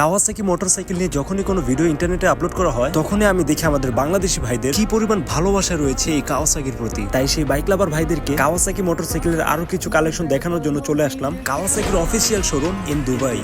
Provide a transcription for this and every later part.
Kawasaki motorcycle নিয়ে যখনই কোনো ভিডিও ইন্টারনেটে আপলোড করা হয়, তখনই আমি দেখি আমাদের বাংলাদেশি ভাইদের কি পরিমাণ ভালোবাসা রয়েছে এই কাওয়াসাকির প্রতি। তাই সেই বাইক লাভার ভাইদেরকে কাওয়াসাকি মোটরসাইকেলের আরও কিছু কালেকশন দেখানোর জন্য চলে আসলাম কাওয়াসাকির অফিসিয়াল শোরুম ইন দুবাই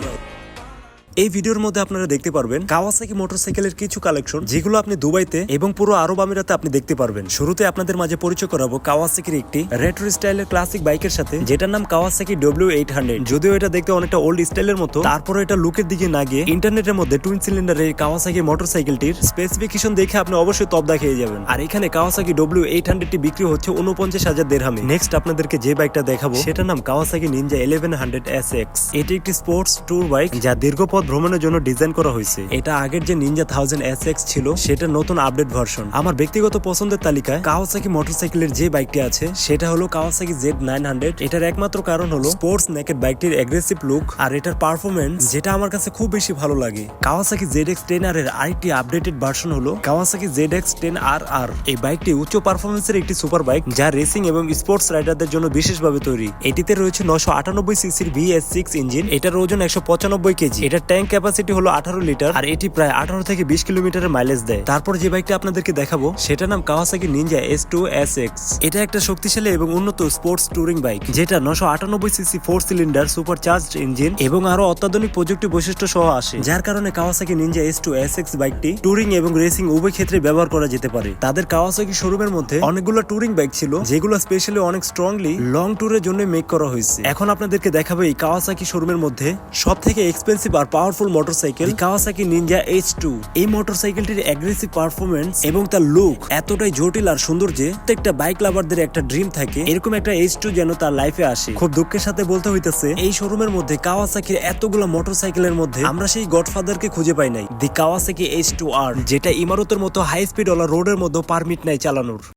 এই ভিডিওর মধ্যে আপনারা দেখতে পারবেন কাওয়াসাকি মোটরসাইকেলের কিছু কালেকশন, যেগুলো আপনি দুবাইতে এবং পুরো আরব আমিরাতে আপনি দেখতে পারবেন। শুরুতে আপনাদের মাঝে পরিচয় করাবো কাওয়াসাকির একটি রেট্রো স্টাইলের ক্লাসিক বাইকের সাথে, যেটার নাম কাওয়াসাকি ডব্লিউ এইট হান্ড্রেড যদিও এটা দেখতে অনেকটা ওল্ড স্টাইলের মতো তারপরে এটা লুকের দিকে না গিয়ে ইন্টারনেটের মধ্যে টুইন সিলিন্ডারের কাওয়াসাকি মোটরসাইকেলটির স্পেসিফিকেশন দেখে আপনি অবশ্যই তবদা খেয়ে যাবেন। আর এখানে কাওয়াসাকি ডব্লিউ এইট হান্ড্রেডটি বিক্রি হচ্ছে উনপঞ্চাশ হাজার দেড়হামে নেক্সট আপনাদেরকে যে বাইকটা দেখাবো, সেটার নাম Kawasaki Ninja eleven hundred S X এটি একটি স্পোর্টস ট্যুর বাইক যা দীর্ঘ পথ ভ্রমণের জন্য ডিজাইন করা হয়েছে। এটা আগের যে নিনজা থাউজেন্ড এস এক্স ছিল, সেটা নতুন আপডেট ভার্সন আমার ব্যক্তিগত পছন্দের তালিকায় কাওয়াসাকি মোটরসাইকেলের যে বাইকটি আছে, সেটা হলো কাওয়াসাকি জেড নাইন হান্ড্রেড এটার একমাত্র কারণ হলো স্পোর্টস নেকেড বাইকটির অ্যাগ্রেসিভ লুক আর এটার পারফরমেন্স যেটা আমার কাছে খুব বেশি ভালো লাগে। Kawasaki Z X ten R এর আরেকটি আপডেটেড ভার্সন হলো Kawasaki Z X ten R R এই বাইকটি উচ্চ পারফরমেন্সের একটি সুপার বাইক যা রেসিং এবং স্পোর্টস রাইডারদের জন্য বিশেষভাবে তৈরি। এটিতে রয়েছে নশো আটানব্বই সিসির ভিএস সিক্স ইঞ্জিন এটার ওজন একশো পঁচানব্বই কেজি। এটার ট্যাঙ্ক ক্যাপাসিটি হলো আঠারো লিটার আর এটি প্রায় আঠারো থেকে বিশ কিলোমিটারের মাইলেজ দেয়। তারপর যে বাইকটা আপনাদেরকে দেখাবো সেটা নাম Kawasaki Ninja S two S X এটা একটা শক্তিশালী এবং উন্নত স্পোর্টস টুরিং বাইক যেটা নশো আটানব্বই CC four cylinder super charged engine এবং আরও অত্যাধুনিক প্রযুক্তি বৈশিষ্ট্য সহ আসে। যার কারণে Kawasaki Ninja S two S X বাইকটি টুরিং এবং রেসিং উভয় ক্ষেত্রে ব্যবহার করা যেতে পারে। তাদের কাওয়াসাকি শোরুমের মধ্যে অনেকগুলো টুরিং বাইক ছিল, যেগুলো স্পেশালি অনেক স্ট্রংলি লং ট্যুরের জন্য মেক করা হয়েছে। এখন আপনাদেরকে দেখাবো এই কাওয়াসাকি শোরুমের মধ্যে সব থেকে এক্সপেন্সিভ আর powerful motorcycle Kawasaki Ninja H two এই মোটরসাইকেলটির অ্যাগ্রেসিভ পারফরমেন্স এবং তার লুক এতটাই জটিল আর সুন্দর যে প্রত্যেকটা বাইক লাভারদের একটা ড্রিম থাকে। এরকম একটা এইচ টু যেন তার লাইফে আসে। খুব দুঃখের সাথে বলতে হইতেছে, এই শোরুমের মধ্যে কাওয়াসাকির এতগুলো মোটরসাইকেলের মধ্যে আমরা সেই গডফাদারকে খুঁজে পাই নাই the Kawasaki H two R যেটা ইমারতের মতো হাই স্পিড ওলা রোডের মধ্যে পারমিট নাই চালানোর।